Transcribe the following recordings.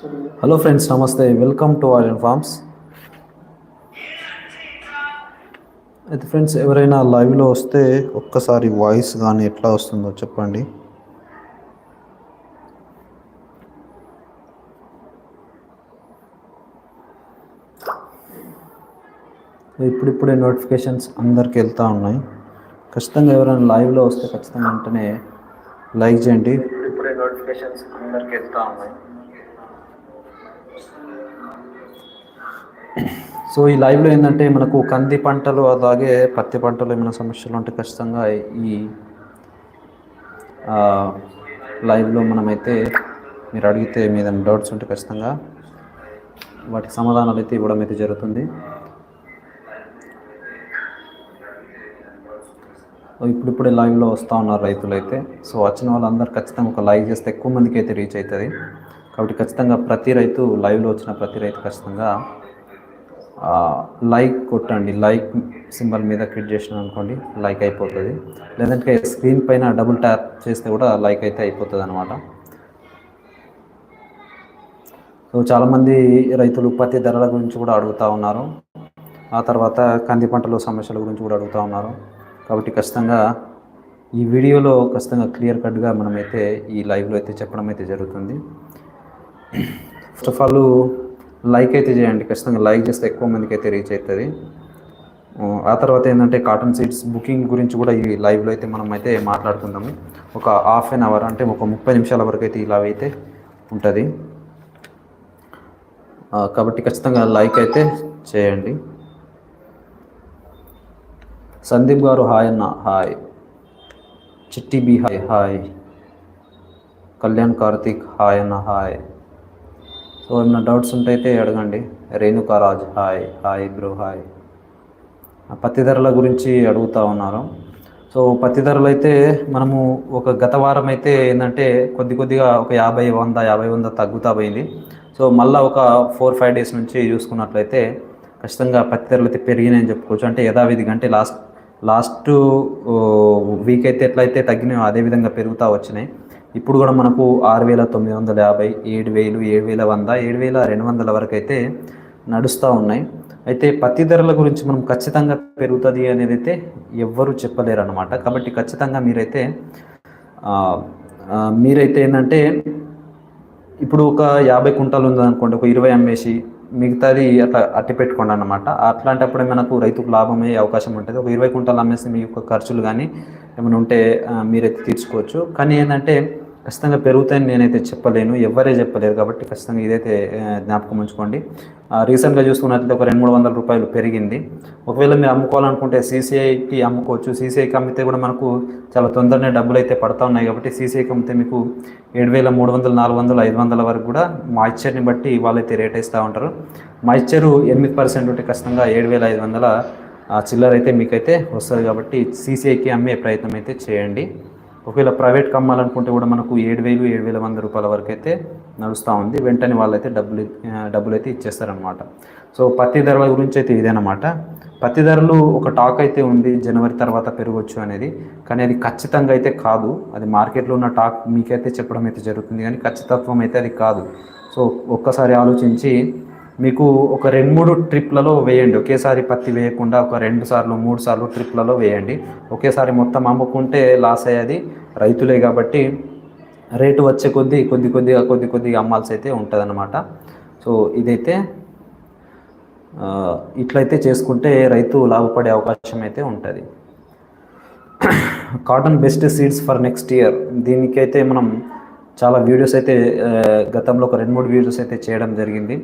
Hello friends నమస్తే welcome to Aryan farms అయితే friends ఎవరైనా లైవ్లో వస్తే ఒక్కసారి వాయిస్ కానీ ఎట్లా వస్తుందో చెప్పండి. ఇప్పుడిప్పుడే నోటిఫికేషన్స్ అందరికి వెళ్తూ ఉన్నాయి. ఖచ్చితంగా ఎవరైనా లైవ్లో వస్తే ఖచ్చితంగా వెంటనే లైక్ చేయండి. ఇప్పుడిప్పుడే నోటిఫికేషన్స్ అందరికి వెళ్తూ ఉన్నాయి. సో ఈ లైవ్లో ఏంటంటే మనకు కంది పంటలు అలాగే పత్తి పంటలు ఏమైనా సమస్యలు ఉంటే ఖచ్చితంగా ఈ లైవ్లో మనమైతే మీరు అడిగితే మీద డౌట్స్ ఉంటే ఖచ్చితంగా వాటికి సమాధానాలు అయితే ఇవ్వడం అయితే జరుగుతుంది. ఇప్పుడిప్పుడే లైవ్లో వస్తూ ఉన్నారు రైతులు అయితే సో వచ్చిన వాళ్ళందరూ ఖచ్చితంగా ఒక లైవ్ చేస్తే ఎక్కువ మందికి అయితే రీచ్ అవుతుంది. కాబట్టి ఖచ్చితంగా ప్రతి రైతు లైవ్లో వచ్చిన ప్రతి రైతు ఖచ్చితంగా లైక్ కొట్టండి. లైక్ సింబల్ మీద క్లిక్ చేసిన అనుకోండి లైక్ అయిపోతుంది. లేదంటే స్క్రీన్ పైన డబుల్ ట్యాప్ చేస్తే కూడా లైక్ అయితే అయిపోతుంది అనమాట సో చాలామంది రైతులు పత్తి ధరల గురించి కూడా అడుగుతూ ఉన్నారు. ఆ తర్వాత కంది పంటల సమస్యల గురించి కూడా అడుగుతూ ఉన్నారు. కాబట్టి ఖచ్చితంగా ఈ వీడియోలో ఖచ్చితంగా క్లియర్ కట్గా మనమైతే ఈ లైవ్లో అయితే చెప్పడం అయితే జరుగుతుంది. ఫస్ట్ ఆఫ్ ఆల్ లైక్ అయితే చేయండి ఖచ్చితంగా లైక్ చేస్తే ఎక్కువ మందికి అయితే రీచ్ అవుతుంది. ఆ తర్వాత ఏంటంటే కాటన్ సీడ్స్ బుకింగ్ గురించి కూడా ఈ లైవ్లో అయితే మనం అయితే మాట్లాడుకుందాము. ఒక హాఫ్ అన్ అవర్ అంటే ఒక ముప్పై నిమిషాల వరకు అయితే ఇలా అయితే ఉంటుంది. కాబట్టి ఖచ్చితంగా లైక్ అయితే చేయండి. సందీప్ గారు హాయ్ అన్న hi. Chitti B hi hi. Kalyan Karthik hi అన్న హాయ్. సో ఏమైనా డౌట్స్ ఉంటే అయితే అడగండి. Renukaraj hi hi bro hi. పత్తి ధరల గురించి అడుగుతూ ఉన్నారు సో పత్తి ధరలు అయితే మనము ఒక గత వారం అయితే ఏంటంటే కొద్ది కొద్దిగా ఒక యాభై వంద యాభై వంద తగ్గుతా పోయింది. సో మళ్ళీ ఒక ఫోర్ ఫైవ్ డేస్ నుంచి చూసుకున్నట్లయితే ఖచ్చితంగా పత్తి ధరలు అయితే పెరిగినాయని చెప్పుకోవచ్చు. అంటే యథావిధిగా అంటే లాస్ట్ లాస్ట్ వీక్ అయితే ఎట్లయితే తగ్గినాయో అదే విధంగా పెరుగుతూ వచ్చినాయి. ఇప్పుడు కూడా మనకు ఆరు వేల తొమ్మిది వందల యాభై ఏడు వేలు ఏడు వేల వంద ఏడు వేల రెండు వందల వరకు అయితే నడుస్తూ ఉన్నాయి. అయితే పత్తి ధరల గురించి మనం ఖచ్చితంగా పెరుగుతుంది అనేది అయితే ఎవ్వరూ చెప్పలేరు అనమాట కాబట్టి ఖచ్చితంగా మీరైతే మీరైతే ఏంటంటే ఇప్పుడు ఒక యాభై కుంటాలు ఉందనుకోండి ఒక ఇరవై అమ్మేసి మిగతాది అట్లా అట్టి పెట్టుకోండి అనమాట అట్లాంటప్పుడే మనకు రైతుకు లాభం అయ్యే అవకాశం ఉంటుంది. ఒక ఇరవై కుంటాలు అమ్మేసి మీ యొక్క ఖర్చులు కానీ ఏమైనా ఉంటే మీరైతే తీర్చుకోవచ్చు. కానీ ఏంటంటే ఖచ్చితంగా పెరుగుతాయని నేనైతే చెప్పలేను ఎవరే చెప్పలేరు కాబట్టి ఖచ్చితంగా ఇదైతే జ్ఞాపకం ఉంచుకోండి. రీసెంట్గా చూసుకున్నట్లయితే ఒక రెండు మూడు వందల రూపాయలు పెరిగింది. ఒకవేళ మీరు అమ్ముకోవాలనుకుంటే సీసీఐకి అమ్ముకోవచ్చు. సీసీఐకి అమ్మితే కూడా మనకు చాలా తొందరనే డబ్బులు అయితే పడతా ఉన్నాయి కాబట్టి సీసీఐకి అమ్మితే మీకు ఏడు వేల మూడు వందలు నాలుగు వందలు ఐదు వందల వరకు కూడా మాయిశ్చర్ని బట్టి వాళ్ళైతే రేట్ ఇస్తూ ఉంటారు. మాయిశ్చరు ఎనిమిది పర్సెంట్ ఉంటే ఖచ్చితంగా ఏడు వేల ఐదు వందల ఆ చిల్లర అయితే మీకైతే వస్తుంది కాబట్టి సీసీఐకి అమ్మే ప్రయత్నం అయితే చేయండి. ఒకవేళ ప్రైవేట్ కమ్మాలనుకుంటే కూడా మనకు ఏడు వేలు ఏడు వేల వంద రూపాయల వరకు అయితే నడుస్తూ ఉంది. వెంటనే వాళ్ళైతే డబ్బులు డబ్బులు అయితే ఇచ్చేస్తారనమాట సో పత్తి ధరల గురించి అయితే ఇదేనమాట. పత్తి ధరలు ఒక టాక్ అయితే ఉంది జనవరి తర్వాత పెరగవచ్చు అనేది. కానీ అది ఖచ్చితంగా అయితే కాదు. అది మార్కెట్లో ఉన్న టాక్ మీకైతే చెప్పడం అయితే జరుగుతుంది. కానీ ఖచ్చితత్వం అయితే అది కాదు. సో ఒక్కసారి ఆలోచించి మీకు ఒక రెండు మూడు ట్రిప్లలో వేయండి. ఒకేసారి పత్తి వేయకుండా ఒక రెండు సార్లు మూడు సార్లు ట్రిప్లలో వేయండి. ఒకేసారి మొత్తం అమ్ముకుంటే లాస్ అయ్యేది రైతులే కాబట్టి రేటు వచ్చే కొద్దీ కొద్ది కొద్దిగా కొద్ది కొద్దిగా అమ్మాల్సి అయితే ఉంటుందన్నమాట. సో ఇదైతే ఇట్లయితే చేసుకుంటే రైతు లాభపడే అవకాశం అయితే ఉంటుంది. Cotton best seeds for next year. దీనికైతే మనం చాలా వీడియోస్ అయితే గతంలో ఒక రెండు మూడు వీడియోస్ అయితే చేయడం జరిగింది.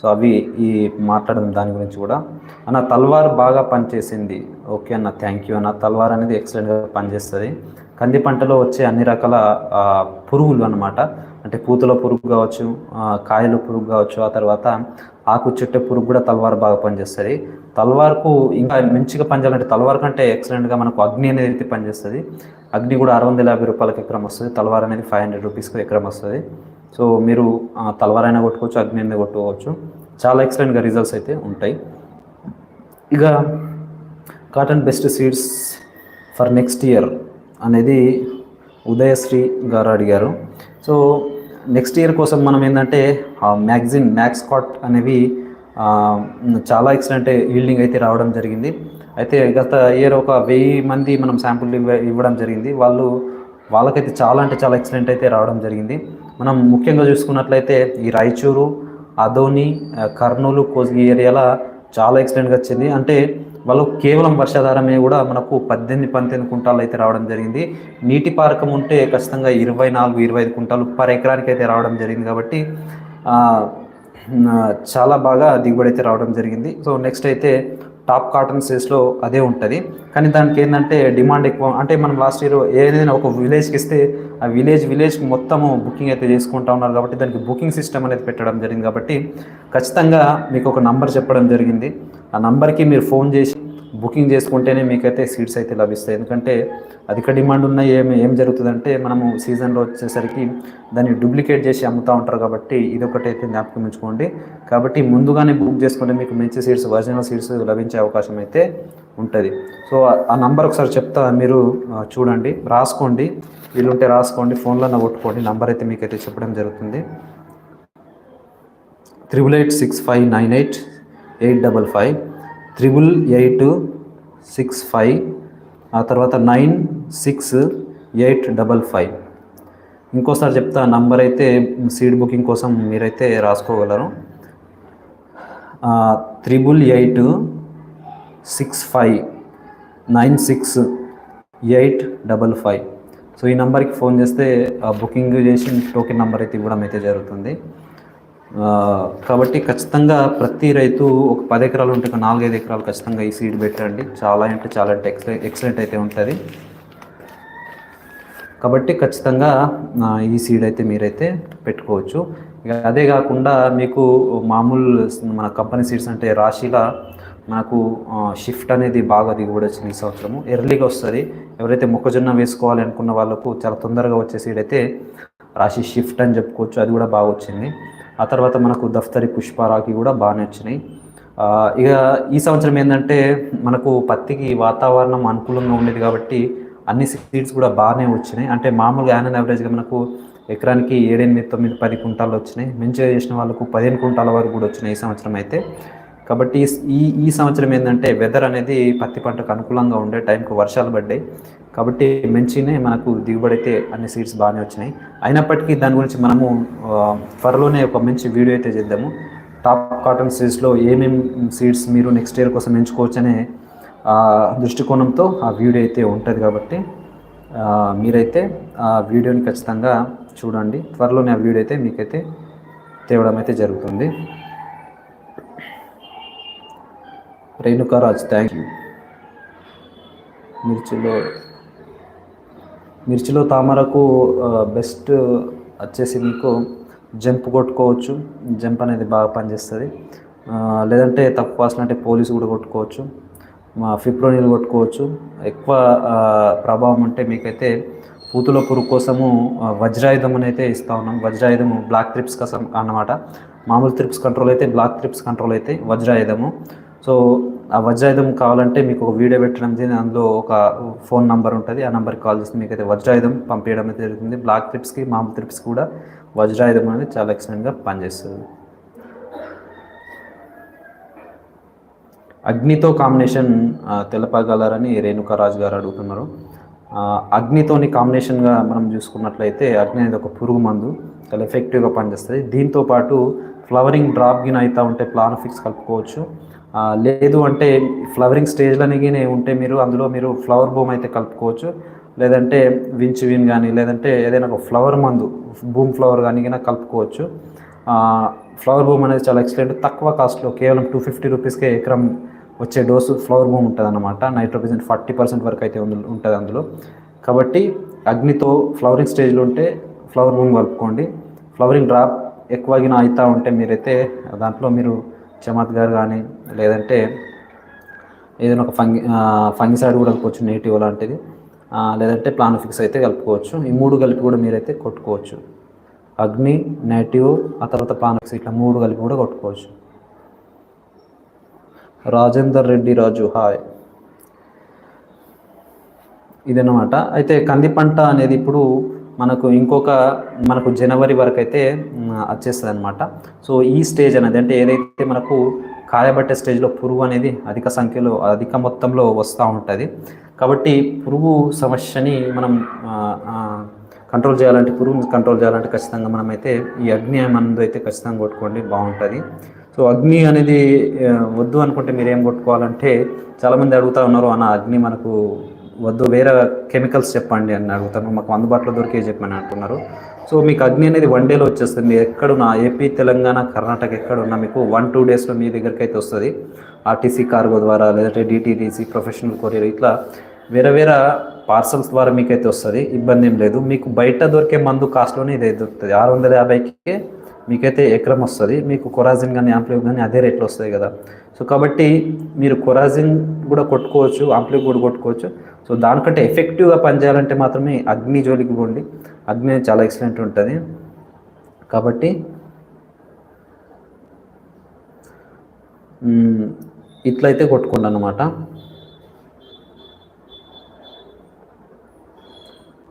సో అవి ఈ మాట్లాడడం దాని గురించి కూడా. అన్న తల్వార్ బాగా పనిచేసింది. ఓకే అన్న థ్యాంక్ యూ అన్న. తల్వార్ అనేది ఎక్సలెంట్గా పనిచేస్తుంది. కంది పంటలో వచ్చే అన్ని రకాల పురుగులు అన్నమాట. అంటే పూతల పురుగు కావచ్చు కాయల పురుగు కావచ్చు ఆ తర్వాత ఆకు చుట్టే పురుగు కూడా తలవారు బాగా పనిచేస్తుంది. తలవారుకు ఇంకా మంచిగా పనిచేయాలంటే తలవారు కంటే ఎక్సలెంట్గా మనకు అగ్ని అనేది అయితే పనిచేస్తుంది. అగ్ని కూడా ఆరు వందల యాభై రూపాయలకి ఎకరం వస్తుంది. తలవార్ అనేది ఫైవ్ హండ్రెడ్ రూపీస్కి ఎకరం వస్తుంది. సో మీరు తలవారైనా అయినా కొట్టుకోవచ్చు అగ్ని అయినా కొట్టుకోవచ్చు. చాలా ఎక్సలెంట్గా రిజల్ట్స్ అయితే ఉంటాయి. ఇక cotton best seeds for next year అనేది ఉదయశ్రీ గారు అడిగారు. సో నెక్స్ట్ ఇయర్ కోసం మనం ఏంటంటే మ్యాగజిన్ మ్యాక్స్ కాట్ అనేవి చాలా ఎక్సలెంట్ ఈల్డింగ్ అయితే రావడం జరిగింది. అయితే గత ఇయర్ ఒక వెయ్యి మంది మనం శాంపుల్ ఇవ్వ ఇవ్వడం జరిగింది. వాళ్ళు వాళ్ళకైతే చాలా అంటే చాలా ఎక్సలెంట్ అయితే రావడం జరిగింది. మనం ముఖ్యంగా చూసుకున్నట్లయితే ఈ రాయచూరు అదోని కర్నూలు కోస్గి ఏరియాలో చాలా ఎక్సలెంట్గా వచ్చింది. అంటే వాళ్ళు కేవలం వర్షాధారమే కూడా మనకు పద్దెనిమిది పంతొమ్మిది కుంటాలు అయితే రావడం జరిగింది. నీటి పారకం ఉంటే ఖచ్చితంగా ఇరవై నాలుగు ఇరవై ఐదు కుంటాలు పర్ ఎకరానికి అయితే రావడం జరిగింది కాబట్టి చాలా బాగా దిగుబడి అయితే రావడం జరిగింది. సో నెక్స్ట్ అయితే టాప్ కాటన్ సేల్స్లో అదే ఉంటుంది. కానీ దానికి ఏంటంటే డిమాండ్ ఎక్కువ అంటే మనం లాస్ట్ ఇయర్ ఏదైనా ఒక విలేజ్కి ఇస్తే ఆ విలేజ్ విలేజ్ మొత్తము బుకింగ్ అయితే చేసుకుంటా ఉన్నారు కాబట్టి దానికి బుకింగ్ సిస్టమ్ అనేది పెట్టడం జరిగింది కాబట్టి ఖచ్చితంగా మీకు ఒక నంబర్ చెప్పడం జరిగింది. ఆ నంబర్కి మీరు ఫోన్ చేసి బుకింగ్ చేసుకుంటేనే మీకైతే సీట్స్ అయితే లభిస్తాయి. ఎందుకంటే అధిక డిమాండ్ ఉన్న ఏం ఏం జరుగుతుందంటే మనము సీజన్లో వచ్చేసరికి దాన్ని డూప్లికేట్ చేసి అమ్ముతూ ఉంటారు కాబట్టి ఇది ఒకటి అయితే జ్ఞాపకం ఉంచుకోండి. కాబట్టి ముందుగానే బుక్ చేసుకుంటే మీకు మంచి సీట్స్ ఒరిజినల్ సీట్స్ లభించే అవకాశం అయితే ఉంటుంది. సో ఆ- నంబర్ ఒకసారి చెప్తా మీరు చూడండి రాసుకోండి. వీలుంటే రాసుకోండి ఫోన్లో కొట్టుకోండి. నంబర్ అయితే మీకైతే చెప్పడం జరుగుతుంది. Triple eight six five nine eight eight double five triple eight six five ఆ తర్వాత nine six eight double five. ఇంకోసారి చెప్తా నంబర్ అయితే సీట్ బుకింగ్ కోసం మీరైతే రాసుకోగలరు. Triple eight six five nine six eight double five. So ఈ నెంబర్కి phone చేస్తే బుకింగ్ చేసి టోకెన్ నెంబర్ అయితే ఇవ్వడం అయితే జరుగుతుంది. కాబట్టి ఖచ్చితంగా ప్రతి రైతు ఒక పది ఎకరాలు ఉంటే ఒక నాలుగైదు ఎకరాలు ఖచ్చితంగా ఈ సీడ్ పెట్టండి. చాలా అంటే చాలా అంటే ఎక్సలెంట్ ఎక్సలెంట్ అయితే ఉంటుంది. కాబట్టి ఖచ్చితంగా ఈ సీడ్ అయితే మీరైతే పెట్టుకోవచ్చు. ఇక అదే కాకుండా మీకు మామూలు మన కంపెనీ సీడ్స్ అంటే రాశిలా మనకు షిఫ్ట్ అనేది బాగా దిగుబడి వచ్చింది ఈ సంవత్సరము. ఎర్లీగా వస్తుంది. ఎవరైతే మొక్కజొన్న వేసుకోవాలి అనుకున్న వాళ్ళకు చాలా తొందరగా వచ్చే సీడ్ అయితే రాశి షిఫ్ట్ అని చెప్పుకోవచ్చు. అది కూడా బాగా వచ్చింది. ఆ తర్వాత మనకు దఫ్తరి పుష్పారాకి కూడా బాగానే వచ్చినాయి. ఇక ఈ సంవత్సరం ఏంటంటే మనకు పత్తికి వాతావరణం అనుకూలంగా ఉండేది కాబట్టి అన్ని సీడ్స్ కూడా బాగానే వచ్చినాయి. అంటే మామూలుగా యాన్ యావరేజ్గా మనకు ఎకరానికి ఏడెనిమిది తొమ్మిది పది కుంటాలు వచ్చినాయి. మంచిగా చేసిన వాళ్ళకు పదిహేను కుంటాల వరకు కూడా వచ్చినాయి ఈ సంవత్సరం అయితే. కాబట్టి ఈ ఈ సంవత్సరం ఏంటంటే వెదర్ అనేది పత్తి పంటకు అనుకూలంగా ఉండే టైంకు వర్షాలు పడ్డాయి. కాబట్టి మంచినే మనకు దిగుబడి అయితే అన్ని సీడ్స్ బాగానే వచ్చినాయి. అయినప్పటికీ దాని గురించి మనము త్వరలోనే ఒక మంచి వీడియో అయితే చేద్దాము. టాప్ కాటన్ సీడ్స్లో ఏమేమి సీడ్స్ మీరు నెక్స్ట్ ఇయర్ కోసం ఎంచుకోవచ్చు ఆ దృష్టికోణంతో ఆ వీడియో అయితే ఉంటుంది కాబట్టి మీరైతే ఆ వీడియోని ఖచ్చితంగా చూడండి. త్వరలోనే ఆ వీడియో అయితే మీకైతే తేవడం అయితే జరుగుతుంది. రేణుకారాజ్ థ్యాంక్ యూ మిర్చిలో మిర్చిలో తామరకు బెస్ట్ వచ్చేసి మీకు జంప్ కొట్టుకోవచ్చు. జంప్ అనేది బాగా పనిచేస్తుంది. లేదంటే తక్కువ కాస్ట్ అంటే పోలీసు కూడా కొట్టుకోవచ్చు. మా ఫిప్రోనీలు కొట్టుకోవచ్చు. ఎక్కువ ప్రభావం అంటే మీకైతే పూతుల పురుగు కోసము వజ్రాయుధం అని అయితే ఇస్తా ఉన్నాం. వజ్రాయుధము బ్లాక్ త్రిప్స్ కోసం అన్నమాట. మామూలు త్రిప్స్ కంట్రోల్ అయితే బ్లాక్ త్రిప్స్ కంట్రోల్ అయితే వజ్రాయుధము. సో ఆ వజ్రాయుధం కావాలంటే మీకు ఒక వీడియో పెట్టడం జరిగింది. అందులో ఒక ఫోన్ నంబర్ ఉంటుంది. ఆ నెంబర్కి కాల్ చేస్తే మీకు అయితే వజ్రాయుధం పంపించడం అయితే జరుగుతుంది. బ్లాక్ ట్రిప్స్కి మామూలు ట్రిప్స్ కూడా వజ్రాయుధం అనేది చాలా ఎక్సలెంట్గా పనిచేస్తుంది. అగ్నితో కాంబినేషన్ తెలపగలరని రేణుకారాజు గారు అడుగుతున్నారు. అగ్నితోని కాంబినేషన్గా మనం చూసుకున్నట్లయితే అగ్ని అనేది ఒక పురుగు మందు చాలా ఎఫెక్టివ్గా పనిచేస్తుంది. దీంతో పాటు ఫ్లవరింగ్ డ్రాప్ గిన్ అవుతూ ఉంటే ప్లాన్ ఫిక్స్ కలుపుకోవచ్చు. లేదు అంటే ఫ్లవరింగ్ స్టేజ్లోనే ఉంటే మీరు అందులో మీరు ఫ్లవర్ బూమ్ అయితే కలుపుకోవచ్చు. లేదంటే వించ్ విన్ కానీ లేదంటే ఏదైనా ఒక ఫ్లవర్ మందు బూమ్ ఫ్లవర్ కానీ కలుపుకోవచ్చు. ఫ్లవర్ బూమ్ అనేది చాలా ఎక్సలెంట్ తక్కువ కాస్ట్లో కేవలం టూ ఫిఫ్టీ రూపీస్కే ఎకరం వచ్చే డోసు ఫ్లవర్ బూమ్ ఉంటుంది అనమాట నైట్రోజన్ ఫార్టీ పర్సెంట్ వరకు అయితే ఉంటుంది అందులో. కాబట్టి అగ్నితో ఫ్లవరింగ్ స్టేజ్లో ఉంటే ఫ్లవర్ బూమ్ కలుపుకోండి. ఫ్లవరింగ్ డ్రాప్ ఎక్కువగా అవుతూ ఉంటే మీరైతే దాంట్లో మీరు చమత్గార్ కానీ లేదంటే ఏదైనా ఒక ఫంగి ఫంగిసైడ్ కూడా కలుపుకోవచ్చు నేటివ్ లాంటిది. లేదంటే లేదంటే ప్లానోఫిక్స్ అయితే కలుపుకోవచ్చు. ఈ మూడు కలిపి కూడా మీరైతే కొట్టుకోవచ్చు. అగ్ని నేటివ్ ఆ తర్వాత ప్లానోఫిక్స్ ఇట్లా మూడు కలిపి కూడా కొట్టుకోవచ్చు. రాజేందర్ రెడ్డి రాజు హాయ్. ఇదన్నమాట. అయితే కంది పంట అనేది ఇప్పుడు మనకు ఇంకొక మనకు జనవరి వరకు అయితే వచ్చేస్తుంది అనమాట సో ఈ స్టేజ్ అనేది అంటే ఏదైతే మనకు కాయబట్టే స్టేజ్లో పురుగు అనేది అధిక సంఖ్యలో అధిక మొత్తంలో వస్తూ ఉంటుంది. కాబట్టి పురుగు సమస్యని మనం కంట్రోల్ చేయాలంటే పురుగు కంట్రోల్ చేయాలంటే ఖచ్చితంగా మనమైతే ఈ అగ్ని మందు అయితే ఖచ్చితంగా కొట్టుకోండి బాగుంటుంది. సో అగ్ని అనేది వద్దు అనుకుంటే మీరు ఏం కొట్టుకోవాలంటే చాలామంది అడుగుతూ ఉన్నారు అన్న అగ్ని మనకు వద్దు వేరే కెమికల్స్ చెప్పండి అని అడుగుతాను. మాకు అందుబాటులో దొరికే చెప్పమని అంటున్నారు. సో మీకు అగ్ని అనేది వన్ డేలో వచ్చేస్తుంది. ఎక్కడున్నా ఏపీ తెలంగాణ కర్ణాటక ఎక్కడున్నా మీకు వన్ టూ డేస్లో మీ దగ్గరికి అయితే వస్తుంది. ఆర్టీసీ కార్గో ద్వారా లేదంటే డిటీడీసీ ప్రొఫెషనల్ కొరియర్ ఇట్లా వేరే వేరే పార్సల్స్ ద్వారా మీకైతే వస్తుంది. ఇబ్బంది ఏం లేదు. మీకు బయట దొరికే మందు కాస్ట్లోనే ఇది దొరుకుతుంది. ఆరు వందల యాభైకి మీకైతే ఎకరం వస్తుంది. మీకు కొరాజిన్ కానీ ఆంప్లివ్ కానీ అదే రేట్లో వస్తుంది కదా. సో కాబట్టి మీరు కొరాజిన్ కూడా కొట్టుకోవచ్చు ఆంప్లిక్ కూడా కొట్టుకోవచ్చు. సో దానికంటే ఎఫెక్టివ్గా పనిచేయాలంటే మాత్రమే అగ్ని జోలికి పోండి. అగ్ని చాలా ఎక్సలెంట్ ఉంటుంది. కాబట్టి ఇట్లయితే కొట్టుకోండి అనమాట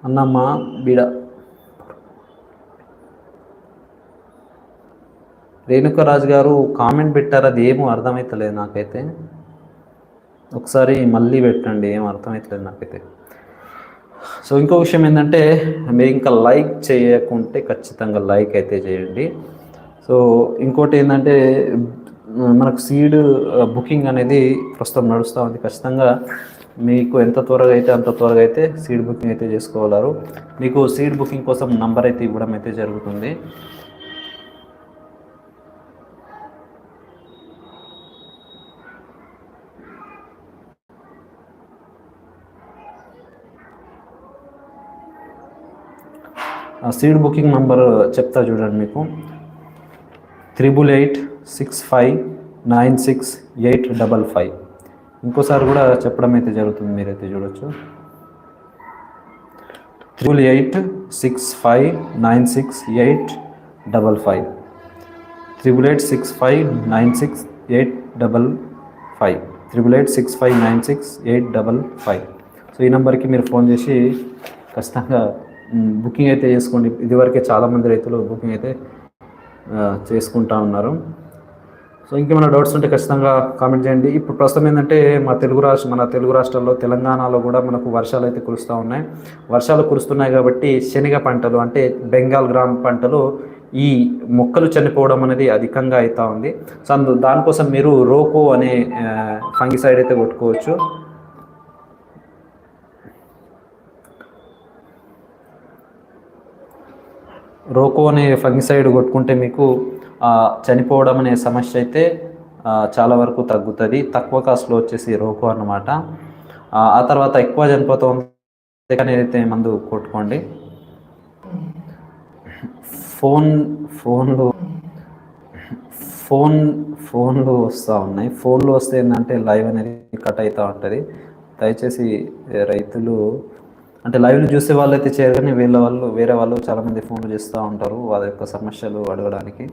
అన్నమ్మ బిడ. రేణుకరాజు గారు కామెంట్ పెట్టారు అది ఏమో అర్థమవుతలేదు నాకైతే. ఒకసారి మళ్ళీ పెట్టండి ఏం అర్థమవుతలేదు నాకైతే. సో ఇంకో విషయం ఏంటంటే మీరు ఇంకా లైక్ చేయకుంటే ఖచ్చితంగా లైక్ అయితే చేయండి. సో ఇంకోటి ఏంటంటే మనకు సీడ్ బుకింగ్ అనేది ప్రస్తుతం నడుస్తూ ఉంది. ఖచ్చితంగా మీకు ఎంత త్వరగా అయితే అంత త్వరగా అయితే సీడ్ బుకింగ్ అయితే చేసుకోగలరు. మీకు సీడ్ బుకింగ్ కోసం నంబర్ అయితే ఇవ్వడం అయితే జరుగుతుంది. సీడ్ బుకింగ్ నెంబర్ చెప్తా చూడండి మీకు triple eight six five nine six eight double five ఇంకోసారి కూడా చెప్పడం అయితే జరుగుతుంది మీరైతే చూడొచ్చు triple eight six five nine six eight double five triple eight six five nine six eight double five triple eight six five nine six eight double five so ఈ నెంబర్కి మీరు ఫోన్ చేసి ఖచ్చితంగా బుకింగ్ అయితే చేసుకోండి. ఇదివరకే చాలామంది రైతులు బుకింగ్ అయితే చేసుకుంటా ఉన్నారు. సో ఇంకేమైనా డౌట్స్ ఉంటే ఖచ్చితంగా కామెంట్ చేయండి. ఇప్పుడు ప్రస్తుతం ఏంటంటే మా తెలుగు రాష్ట్ర మన తెలుగు రాష్ట్రాల్లో తెలంగాణలో కూడా మనకు వర్షాలు అయితే కురుస్తూ ఉన్నాయి. వర్షాలు కురుస్తున్నాయి కాబట్టి శనగ పంటలు అంటే బెంగాల్ గ్రామ్ పంటలు ఈ మొక్కలు చనిపోవడం అనేది అధికంగా అవుతూ ఉంది. సో అందు దానికోసం మీరు రోకో అనే ఫంగిసైడ్ అయితే కొట్టుకోవచ్చు. రోకో అనే ఫంగిసైడ్ కొట్టుకుంటే మీకు చనిపోవడం అనే సమస్య అయితే చాలా వరకు తగ్గుతుంది. తక్కువ కాస్ట్లో వచ్చేసి రోకో అన్నమాట. ఆ తర్వాత ఎక్కువ చనిపోతుంది అయితే మందు కొట్టుకోండి. ఫోన్ ఫోన్లు ఫోన్ ఫోన్లు వస్తూ ఉన్నాయి. ఫోన్లు వస్తే ఏంటంటే లైవ్ అనేది కట్ అవుతూ ఉంటుంది. దయచేసి రైతులు అంటే లైవ్లు చూసే వాళ్ళు అయితే చేయరు కానీ వీళ్ళ వాళ్ళు వేరే వాళ్ళు చాలామంది ఫోన్లు చేస్తూ ఉంటారు వాళ్ళ యొక్క సమస్యలు అడగడానికి.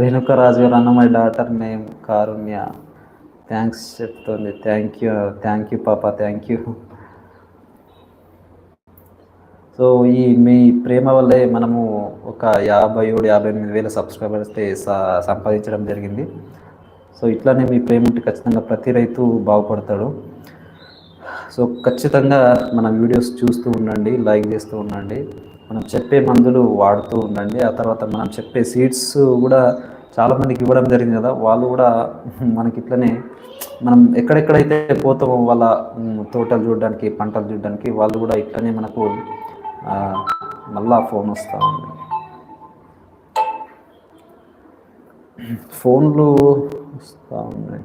రేణుక రాజు గారు అన్న my daughter name Karunya. Thanks చెప్తుంది. థ్యాంక్ యూ థ్యాంక్ యూ పాప. థ్యాంక్ యూ సో ఈ మీ ప్రేమ వల్లే మనము ఒక యాభై ఏడు యాభై ఎనిమిది వేల సబ్స్క్రైబర్స్ సంపాదించడం జరిగింది. సో ఇట్లానే మీ ప్రేమ ఉంటే ఖచ్చితంగా ప్రతి రైతు బాగుపడతాడు. సో ఖచ్చితంగా మన వీడియోస్ చూస్తూ ఉండండి లైక్ చేస్తూ ఉండండి. మనం చెప్పే మందులు వాడుతూ ఉండండి. ఆ తర్వాత మనం చెప్పే సీడ్స్ కూడా చాలామందికి ఇవ్వడం జరిగింది కదా. వాళ్ళు కూడా మనకి ఇట్లనే మనం ఎక్కడెక్కడైతే పోతామో వాళ్ళ తోటలు చూడడానికి పంటలు చూడడానికి వాళ్ళు కూడా ఇట్లనే మనకు మళ్ళా ఫోన్ వస్తూ ఉంది. ఫోన్లు వస్తూ ఉన్నాయి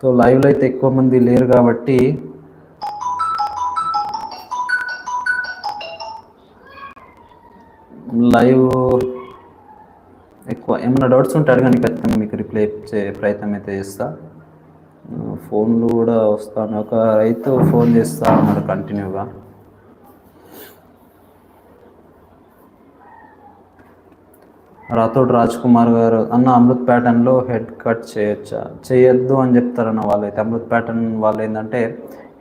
సో లైవ్లో అయితే ఎక్కువ మంది లేరు కాబట్టి లైవ్ ఎక్కువ ఏమైనా డౌట్స్ ఉంటే అడగండి ఖచ్చితంగా మీకు రిప్లై ఇచ్చే ప్రయత్నం అయితే చేస్తా. ఫోన్లు కూడా వస్తాను. ఒక రైతు ఫోన్ చేస్తా అన్నారు కంటిన్యూగా. రాథోడ్ రాజ్ కుమార్ గారు అన్న అమృత్ ప్యాటర్న్లో హెడ్ కట్ చేయొచ్చా? చేయొద్దు అని చెప్తారన్న వాళ్ళైతే. అమృత్ ప్యాటర్న్ వాళ్ళు ఏంటంటే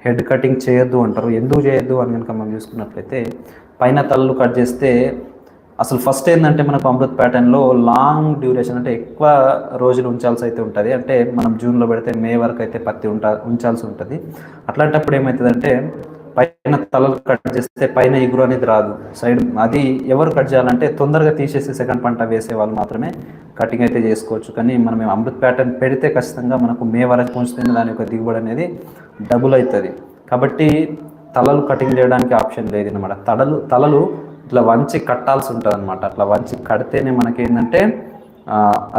హెడ్ కటింగ్ చేయొద్దు అంటారు. ఎందుకు చేయొద్దు? అని కనుక మనం చూసుకున్నట్లయితే పైన తలలు కట్ చేస్తే అసలు ఫస్ట్ ఏంటంటే మనకు అమృత్ ప్యాటర్న్లో లాంగ్ డ్యూరేషన్ అంటే ఎక్కువ రోజులు ఉంచాల్సి అయితే ఉంటుంది. అంటే మనం జూన్లో పెడితే మే వరకు అయితే పత్తి ఉంటా ఉంచాల్సి ఉంటుంది. అట్లాంటప్పుడు ఏమవుతుందంటే పైన తలలు కట్ చేస్తే పైన ఎగురు అనేది రాదు. సైడ్ అది ఎవరు కట్ చేయాలంటే తొందరగా తీసేసి సెకండ్ పంట వేసే వాళ్ళు మాత్రమే కటింగ్ అయితే చేసుకోవచ్చు. కానీ మనం అమృత్ ప్యాటర్న్ పెడితే ఖచ్చితంగా మనకు మే వరకు ఉంచుతుంది దాని యొక్క దిగుబడి అనేది డబుల్ అవుతుంది. కాబట్టి తలలు కటింగ్ చేయడానికి ఆప్షన్ లేదు అనమాట తలలు తలలు ఇట్లా వంచి కట్టాల్సి ఉంటుంది అనమాట అట్లా వంచి కడితేనే మనకి ఏంటంటే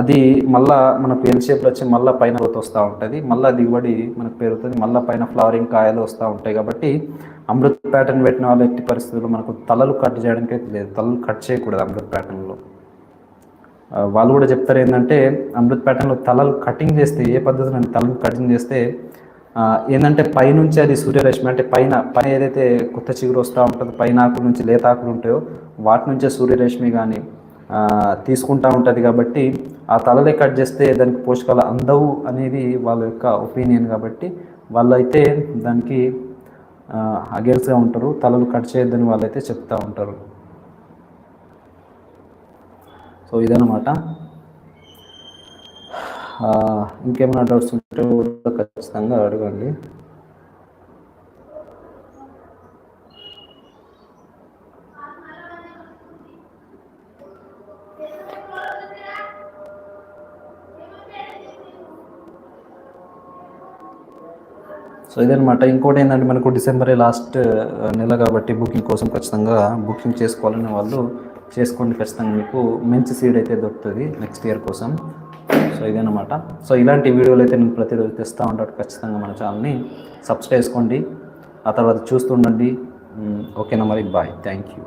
అది మళ్ళా మనకు ఎల్ షేప్లో వచ్చి మళ్ళీ పైన గ్రోత్ వస్తూ ఉంటుంది. మళ్ళీ దిగుబడి మనకు పెరుగుతుంది మళ్ళీ పైన ఫ్లవరింగ్ కాయలు వస్తూ ఉంటాయి కాబట్టి అమృత్ ప్యాటర్న్ పెట్టిన వాళ్ళు ఎట్టి పరిస్థితుల్లో మనకు తలలు కట్ చేయడానికి అయితే లేదు తలలు కట్ చేయకూడదు అమృత్ ప్యాటర్న్లో. వాళ్ళు కూడా చెప్తారు ఏంటంటే అమృత్ ప్యాటర్న్లో తలలు కటింగ్ చేస్తే ఏ పద్ధతిలో తలలు కటింగ్ చేస్తే ఏంటంటే పైనుంచి అది సూర్యరశ్మి అంటే పైన పైన ఏదైతే కొత్త చిగురు వస్తూ ఉంటుందో పైన ఆకుల నుంచి లేత ఆకులు ఉంటాయో వాటి నుంచే సూర్యరశ్మి కానీ తీసుకుంటూ ఉంటుంది కాబట్టి ఆ తలలే కట్ చేస్తే దానికి పోషకాలు అందవు అనేది వాళ్ళ యొక్క ఒపీనియన్ కాబట్టి వాళ్ళైతే దానికి అగేన్స్గా ఉంటారు. తలలు కట్ చేయొద్దని వాళ్ళైతే చెప్తూ ఉంటారు. సో ఇదనమాట ఇంకేమైనా డౌట్స్ ఉంటే కూడా ఖచ్చితంగా అడగండి. సో ఇదనమాట ఇంకోటి ఏంటంటే మనకు డిసెంబరే లాస్ట్ నెల కాబట్టి బుకింగ్ కోసం ఖచ్చితంగా బుకింగ్ చేసుకోవాలనే వాళ్ళు చేసుకోండి ఖచ్చితంగా. మీకు మంచి సీడ్ అయితే దొరుకుతుంది నెక్స్ట్ ఇయర్ కోసం. సో ఇదనమాట సో ఇలాంటి వీడియోలు అయితే నేను ప్రతిరోజు తెస్తూ ఉంటాడు ఖచ్చితంగా మన ఛానల్ని సబ్స్క్రైబ్ చేసుకోండి. ఆ తర్వాత చూస్తుండండి ఓకేనా మరి? బాయ్. Thank you.